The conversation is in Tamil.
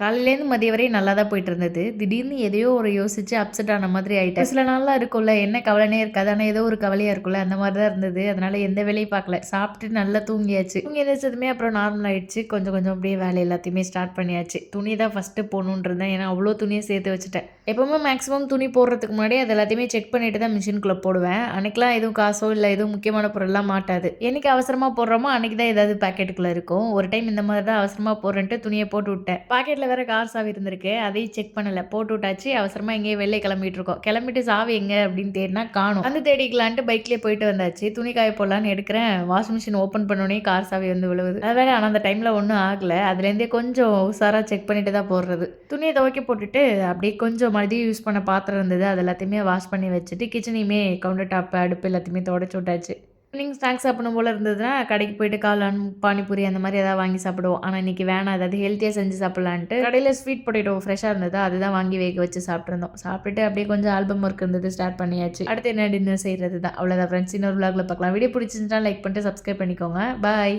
காலையிலேருந்து மதியம் வரையும் நல்லா தான் போயிட்டு இருந்தது. திடீர்னு எதையோ ஒரு யோசிச்சு அப்செட் ஆன மாதிரி ஆயிட்டேன். சில நாளாக இருக்கும்ல, என்ன கவலைனே இருக்காது. ஆனால் ஏதோ ஒரு கவலையாக இருக்கும்ல, அந்த மாதிரி தான் இருந்தது. அதனால எந்த வேலையும் பார்க்கல. சாப்பிட்டு நல்லா தூங்கியாச்சு. தூங்கி எழுந்திரிச்சதுமே அப்புறம் நார்மல் ஆயிடுச்சு. கொஞ்சம் கொஞ்சம் அப்படியே வேலை எல்லாத்தையுமே ஸ்டார்ட் பண்ணியாச்சு. துணி தான் ஃபஸ்ட்டு போடணுன்னு இருந்தேன். ஏன்னா அவ்வளோ துணியை சேர்த்து வச்சுட்டேன். எப்பவுமே மேக்ஸிமம் துணி போடுறதுக்கு முன்னாடி அது எல்லாத்தையுமே செக் பண்ணிட்டு தான் மிஷினுக்குள்ளே போடுவேன். அன்னைக்கெலாம் எதுவும் காசோ, இல்லை எதுவும் முக்கியமான பொருள்லாம் மாட்டாது. என்னைக்கு அவசரமாக போடுறோமோ, அன்னைக்கு தான் ஏதாவது பேக்கெட்டுக்குள்ளே இருக்கும். ஒரு டைம் இந்த மாதிரி தான் அவசரமாக போடுறேன்ட்டு துணியை போட்டு விட்டேன். பாக்கெட்டில் வீட்டில் வேற கார் சாவி இருந்திருக்கு. அதையும் செக் பண்ணலை போட்டு விட்டாச்சு. அவசரமாக எங்கேயோ வெளில கிளம்பிட்டு இருக்கோம். கிளம்பிட்டு சாவி எங்க அப்படின்னு தேடினா காணும் வந்து தேடிக்கலான்ட்டு பைக்லேயே போயிட்டு வந்தாச்சு. துணி காய போடலான்னு எடுக்கிறேன். வாஷிங் மிஷின் ஓப்பன் பண்ணோடனே கார் சாவி வந்து விழுவுது. அது வேற ஆனால் அந்த டைமில் ஒன்றும் ஆகல. அதுலேருந்தே கொஞ்சம் உசாராக செக் பண்ணிட்டு தான் போடுறது. துணியை துவைக்க போட்டுட்டு அப்படியே கொஞ்சம் மதியம் யூஸ் பண்ண பாத்திரம் இருந்தது. அது எல்லாத்தையுமே வாஷ் பண்ணி வச்சுட்டு கிச்சனையுமே கவுண்டர் டாப், அடுப்பு எல்லாத்தையுமே தொடச்சு விட்டாச்சு. ஈவினிங் ஸ்நாக்ஸ் சாப்பிடணும் போல் இருந்ததுன்னா, கடைக்கு போயிட்டு காளான், பானிபூரி அந்த மாதிரி ஏதாவது வாங்கி சாப்பிடுவோம். ஆனால் இன்னைக்கு வேணாம். அதாவது ஹெல்த்தியாக செஞ்சு சாப்பிட்லான்ட்டு கடையில் ஸ்வீட் பொட்டேட்டோ ஃப்ரெஷ்ஷாக இருந்ததா, அதுதான் வாங்கி வேக வச்சு சாப்பிட்டுருந்தோம். சாப்பிட்டுட்டு அப்படியே கொஞ்சம் ஆல்பம் ஒர்க் இருந்தது ஸ்டார்ட் பண்ணியாச்சு. அடுத்து என்ன டின்னர் செய்கிறது தான். அவ்வளோதான் ஃப்ரெண்ட்ஸ். இன்னொரு விளாகில் பார்க்கலாம். வீடியோ பிடிச்சிருந்துச்சுன்னா லைக் பண்ணிட்டு சப்ஸ்கிரைப் பண்ணிக்கோங்க. பாய்.